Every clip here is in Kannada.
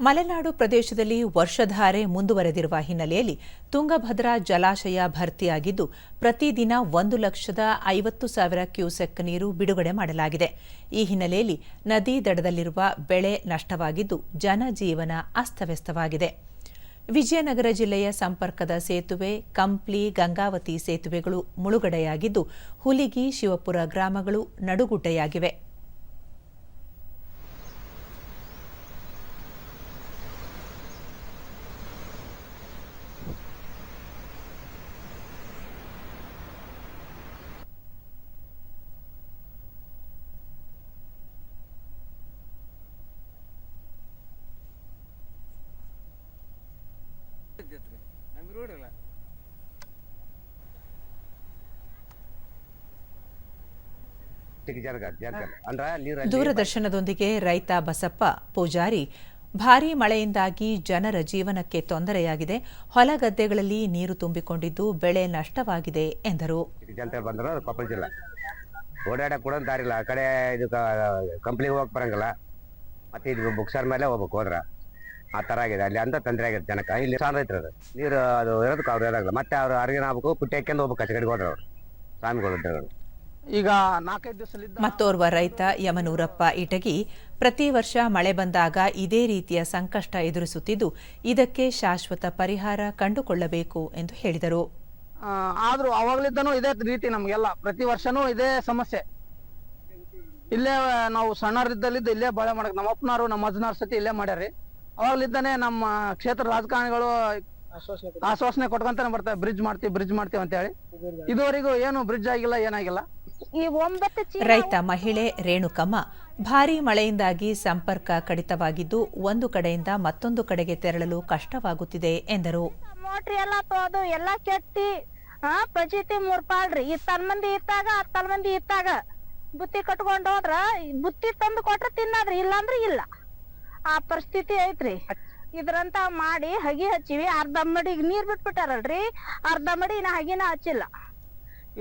ಮಲೆನಾಡು ಪ್ರದೇಶದಲ್ಲಿ ವರ್ಷಧಾರೆ ಮುಂದುವರೆದಿರುವ ಹಿನ್ನೆಲೆಯಲ್ಲಿ ತುಂಗಭದ್ರಾ ಜಲಾಶಯ ಭರ್ತಿಯಾಗಿದ್ದು, ಪ್ರತಿದಿನ ಒಂದು ಲಕ್ಷದ ಐವತ್ತು ಸಾವಿರ ಕ್ಯೂಸೆಕ್ ನೀರು ಬಿಡುಗಡೆ ಮಾಡಲಾಗಿದೆ. ಈ ಹಿನ್ನೆಲೆಯಲ್ಲಿ ನದಿ ದಡದಲ್ಲಿರುವ ಬೆಳೆ ನಷ್ಟವಾಗಿದ್ದು, ಜನಜೀವನ ಅಸ್ತವ್ಯಸ್ತವಾಗಿದೆ. ವಿಜಯನಗರ ಜಿಲ್ಲೆಯ ಸಂಪರ್ಕದ ಸೇತುವೆ, ಕಂಪ್ಲಿ, ಗಂಗಾವತಿ ಸೇತುವೆಗಳು ಮುಳುಗಡೆಯಾಗಿದ್ದು, ಹುಲಿಗಿ, ಶಿವಪುರ ಗ್ರಾಮಗಳು ನಡುಗುಡ್ಡೆಯಾಗಿವೆ. ನೀರು ದೂರದರ್ಶನದೊಂದಿಗೆ ರೈತ ಬಸಪ್ಪ ಪೂಜಾರಿ ಭಾರೀ ಮಳೆಯಿಂದಾಗಿ ಜನರ ಜೀವನಕ್ಕೆ ತೊಂದರೆಯಾಗಿದೆ. ಹೊಲ ಗದ್ದೆಗಳಲ್ಲಿ ನೀರು ತುಂಬಿಕೊಂಡಿದ್ದು ಬೆಳೆ ನಷ್ಟವಾಗಿದೆ ಎಂದರು. ಕೊಪ್ಪಳ ಜಿಲ್ಲಾ. ಓಡಾಡಕ್ ಕೂಡ ಆ ಕಡೆ ಇದು ಕಂಪ್ನಿಗೆ ಹೋಗ ಬರಂಗಿಲ್ಲ. ಮತ್ತೆ ಇದು ಬುಕ್ಸರ್ ಮೇಲೆ ಹೋಗ್ಬೇಕು ಹೋದ್ರ. ಆ ತರ ಆಗಿದೆ. ಅಲ್ಲಿ ಅಂತ ತೊಂದರೆ ಆಗಿದೆ ಜನಕ್ಕೆ. ಇಲ್ಲಿ ಸಾಲ ರೈತರು ಅದು ನೀರು ಅದು ಇರೋದಕ್ಕೆ ಅವ್ರು ಇರೋದಿಲ್ಲ. ಮತ್ತೆ ಅವ್ರು ಅರ್ಗಿನ ಆಗ್ಬೇಕು ಪುಟ್ಟಿ ಹಾಕ್ಯಂದು ಹೋಗ್ಬೇಕು ಕಚಗಡಿಗೆ ಹೋದ್ರೆ ಅವರು ಸ್ವಾಮಿಗಳು ಈಗ ನಾಲ್ಕೈದು ದಿವಸ ಮತ್ತೋರ್ವ ರೈತ ಯಮನೂರಪ್ಪ ಇಟಗಿ ಪ್ರತಿ ವರ್ಷ ಮಳೆ ಬಂದಾಗ ಇದೇ ರೀತಿಯ ಸಂಕಷ್ಟ ಎದುರಿಸುತ್ತಿದ್ದು ಇದಕ್ಕೆ ಶಾಶ್ವತ ಪರಿಹಾರ ಕಂಡುಕೊಳ್ಳಬೇಕು ಎಂದು ಹೇಳಿದರು. ಆ, ಆದ್ರೂ ಅವಾಗ್ಲಿದ್ದಾನು ಇದೇ ರೀತಿ ನಮ್ಗೆಲ್ಲ. ಪ್ರತಿ ವರ್ಷನೂ ಇದೇ ಸಮಸ್ಯೆ. ಇಲ್ಲೇ ನಾವು ಸಣ್ಣರಿದ್ದಲ್ಲಿದ್ದು ಇಲ್ಲೇ ಬಾಳೆ ಮಾಡಕ್. ನಮ್ಮ ಅಪ್ಪನಾರು ನಮ್ಮ ಅಜ್ಜನಾರ್ ಸತಿ ಇಲ್ಲೇ ಮಾಡ್ಯಾರಿ ಅವಾಗ್ಲಿದ್ದಾನೆ ನಮ್ಮ ಕ್ಷೇತ್ರ ರಾಜಕಾರಣಿಗಳು ಆಶ್ವಾಸನೆ ಕೊಟ್ಕೊಂತಾನೆ ಬರ್ತಾರೆ. ಬ್ರಿಡ್ಜ್ ಮಾಡ್ತೀವಿ ಬ್ರಿಡ್ಜ್ ಮಾಡ್ತೀವಿ ಅಂತ ಹೇಳಿ. ಇದುವರೆಗೂ ಏನು ಬ್ರಿಡ್ಜ್ ಆಗಿಲ್ಲ ಏನಾಗಿಲ್ಲ. ಈ ಒಂಬತ್ತು ರೈತ ಮಹಿಳೆ ರೇಣುಕಮ್ಮ ಭಾರೀ ಮಳೆಯಿಂದಾಗಿ ಸಂಪರ್ಕ ಕಡಿತವಾಗಿದ್ದು ಒಂದು ಕಡೆಯಿಂದ ಮತ್ತೊಂದು ಕಡೆಗೆ ತೆರಳಲು ಕಷ್ಟವಾಗುತ್ತಿದೆ ಎಂದರು. ಮೋಟ್ರಿ ಎಲ್ಲ ತೋದು ಎಲ್ಲ ಕೆಟ್ಟಿ ಹಾ ಪಜಿತಿ ಮೂರ್ ಪಾಲ್ರಿ ಈ ತನ್ ಮಂದಿ ಇತ್ತಾಗ ಆ ತನ್ ಮಂದಿ ಇತ್ತಾಗ ಬುತ್ತಿ ಕಟ್ಕೊಂಡ್ ಹೋದ್ರ ಬುತ್ತಿ ತಂದು ಕೊಟ್ರೆ ತಿನ್ನಾದ್ರಿ ಇಲ್ಲಾಂದ್ರೆ ಇಲ್ಲ. ಆ ಪರಿಸ್ಥಿತಿ ಐತ್ರಿ. ಇದ್ರಂತ ಮಾಡಿ ಹಗಿ ಹಚ್ಚಿವಿ ಅರ್ಧ ಮಡಿಗೆ ನೀರ್ ಬಿಟ್ಬಿಟ್ಟಾರಲ್ರಿ ಅರ್ಧ ಮಡಿ ನಾ ಹಗಿನ ಹಚ್ಚಿಲ್ಲ.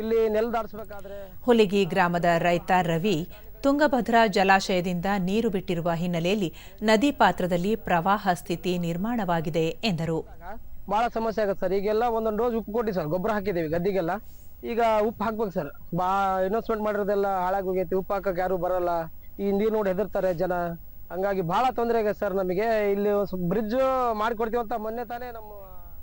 ಇಲ್ಲಿ ನೆಲದಾಡಿಸ್ಬೇಕಾದ್ರೆ ಹುಲಿಗಿ ಗ್ರಾಮದ ರೈತ ರವಿ ತುಂಗಭದ್ರಾ ಜಲಾಶಯದಿಂದ ನೀರು ಬಿಟ್ಟಿರುವ ಹಿನ್ನೆಲೆಯಲ್ಲಿ ನದಿ ಪಾತ್ರದಲ್ಲಿ ಪ್ರವಾಹ ಸ್ಥಿತಿ ನಿರ್ಮಾಣವಾಗಿದೆ ಎಂದರು. ಬಹಳ ಸಮಸ್ಯೆ ಆಗುತ್ತೆ ಸರ್. ಈಗೆಲ್ಲ ಒಂದೊಂದು ಡೋಸ್ ಉಪ್ಪು ಕೊಟ್ಟಿ ಸರ್ ಗೊಬ್ಬರ ಹಾಕಿದ್ದೀವಿ ಗದ್ದಿಗೆಲ್ಲ. ಈಗ ಉಪ್ಪು ಹಾಕ್ಬೇಕು ಸರ್. ಬಾ ಇನ್ವೆಸ್ಟ್ಮೆಂಟ್ ಮಾಡಿರೋದೆಲ್ಲ ಹಾಳಾಗೋಗೈತಿ ಉಪ್ಪು ಹಾಕಕ್ಕೆ ಯಾರು ಬರಲ್ಲ. ಈ ನೀರು ನೋಡಿ ಹೆದರ್ತಾರೆ ಜನ. ಹಂಗಾಗಿ ಬಹಳ ತೊಂದರೆ ಆಗೈತೆ ಸರ್ ನಮಗೆ. ಇಲ್ಲಿ ಬ್ರಿಡ್ಜ್ ಮಾಡಿಕೊಡ್ತೀವಿ ಅಂತ ಮೊನ್ನೆ ತಾನೇ ನಮ್ಮ